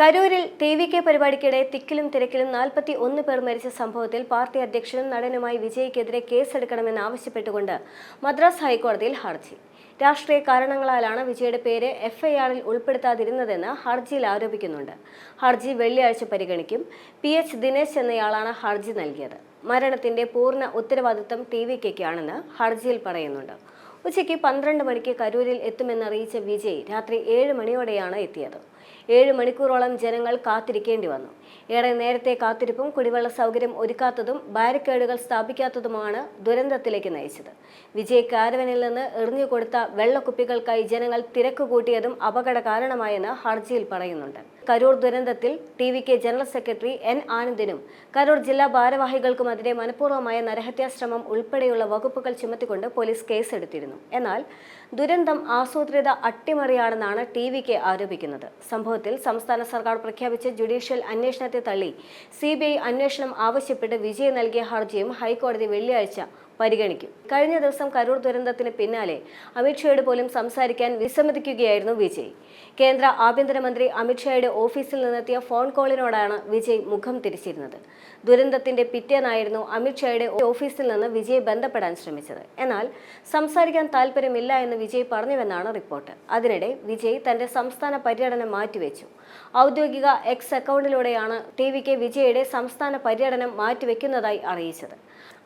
കരൂരിൽ T V K പരിപാടിക്കിടെ തിക്കിലും തിരക്കിലും നാൽപ്പത്തി ഒന്ന് പേർ മരിച്ച സംഭവത്തിൽ പാർട്ടി അധ്യക്ഷനും നടനുമായി വിജയ്ക്കെതിരെ കേസെടുക്കണമെന്ന് ആവശ്യപ്പെട്ടുകൊണ്ട് മദ്രാസ് ഹൈക്കോടതിയിൽ ഹർജി. രാഷ്ട്രീയ കാരണങ്ങളാലാണ് വിജയുടെ പേര് എഫ്ഐആറിൽ ഉൾപ്പെടുത്താതിരുന്നതെന്ന് ഹർജിയിൽ ആരോപിക്കുന്നുണ്ട്. ഹർജി വെള്ളിയാഴ്ച പരിഗണിക്കും. പി എച്ച് ദിനേശ് എന്നയാളാണ് ഹർജി നൽകിയത്. മരണത്തിന്റെ പൂർണ ഉത്തരവാദിത്വം ടി വി കെക്കാണെന്ന് ഹർജിയിൽ പറയുന്നുണ്ട്. ഉച്ചയ്ക്ക് പന്ത്രണ്ട് മണിക്ക് കരൂരിൽ എത്തുമെന്നറിയിച്ച വിജയ് രാത്രി ഏഴ് മണിയോടെയാണ് എത്തിയത്. ഏഴ് മണിക്കൂറോളം ജനങ്ങൾ കാത്തിരിക്കേണ്ടി വന്നു. ഏറെ നേരത്തെ കാത്തിരിപ്പും കുടിവെള്ള സൗകര്യം ഒരുക്കാത്തതും ബാരിക്കേഡുകൾ സ്ഥാപിക്കാത്തതുമാണ് ദുരന്തത്തിലേക്ക് നയിച്ചത്. വിജയ് കാരവനിൽ നിന്ന് എറിഞ്ഞുകൊടുത്ത വെള്ളക്കുപ്പികൾക്കായി ജനങ്ങൾ തിരക്ക് കൂട്ടിയതും അപകട കാരണമായെന്ന് ഹർജിയിൽ പറയുന്നുണ്ട്. കരൂർ ദുരന്തത്തിൽ T V K general secretary N ആനന്ദിനും Karur ജില്ലാ ഭാരവാഹികൾക്കുമെതിരെ മനഃപൂർവമായ നരഹത്യാശ്രമം ഉൾപ്പെടെയുള്ള വകുപ്പുകൾ ചുമത്തിക്കൊണ്ട് പോലീസ് കേസെടുത്തിരുന്നു. എന്നാൽ ദുരന്തം ആസൂത്രിത അട്ടിമറിയാണെന്നാണ് ടി വി കെ ആരോപിക്കുന്നത്. സംഭവത്തിൽ സംസ്ഥാന സർക്കാർ പ്രഖ്യാപിച്ച ജുഡീഷ്യൽ അന്വേഷണത്തെ തള്ളി. സി അന്വേഷണം ആവശ്യപ്പെട്ട് വിജയ് നൽകിയ ഹർജിയും ഹൈക്കോടതി വെള്ളിയാഴ്ച പരിഗണിക്കും. കഴിഞ്ഞ ദിവസം കരൂർ ദുരന്തത്തിന് പിന്നാലെ അമിത്ഷായോട് പോലും സംസാരിക്കാൻ വിസമ്മതിക്കുകയായിരുന്നു വിജയ്. കേന്ദ്ര ആഭ്യന്തരമന്ത്രി അമിത്ഷായുടെ ഓഫീസിൽ നിന്നെത്തിയ ഫോൺ കോളിനോടാണ് വിജയ് മുഖം തിരിച്ചിരുന്നത്. ദുരന്തത്തിന്റെ പിറ്റേന്നായിരുന്നു അമിത്ഷായുടെ ഓഫീസിൽ നിന്ന് വിജയ് ബന്ധപ്പെടാൻ ശ്രമിച്ചത്. എന്നാൽ സംസാരിക്കാൻ താല്പര്യമില്ല എന്ന് വിജയ് പറഞ്ഞുവെന്നാണ് റിപ്പോർട്ട്. അതിനിടെ വിജയ് തന്റെ സംസ്ഥാന പര്യടനം മാറ്റിവെച്ചു. ഔദ്യോഗിക എക്സ് അക്കൗണ്ടിലൂടെയാണ് ടി വി കെ വിജയുടെ സംസ്ഥാന പര്യടനം മാറ്റിവെക്കുന്നതായി അറിയിച്ചത്.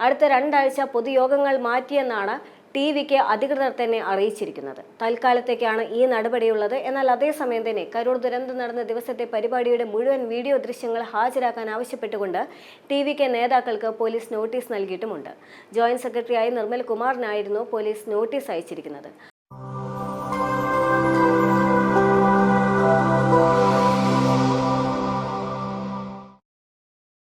അടുത്ത രണ്ടാഴ്ച പൊതുയോഗങ്ങൾ മാറ്റിയെന്നാണ് ടി വിക്ക് അധികൃതർ തന്നെ അറിയിച്ചിരിക്കുന്നത്. തൽക്കാലത്തേക്കാണ് ഈ നടപടിയുള്ളത്. എന്നാൽ അതേസമയം തന്നെ കരൂർ ദുരന്തം നടന്ന ദിവസത്തെ പരിപാടിയുടെ മുഴുവൻ വീഡിയോ ദൃശ്യങ്ങൾ ഹാജരാക്കാൻ ആവശ്യപ്പെട്ടുകൊണ്ട് ടി വിക്ക് നേതാക്കൾക്ക് പോലീസ് നോട്ടീസ് നൽകിയിട്ടുമുണ്ട്. ജോയിന്റ് സെക്രട്ടറിയായി നിർമ്മൽ കുമാറിനായിരുന്നു പോലീസ് നോട്ടീസ് അയച്ചിരിക്കുന്നത്.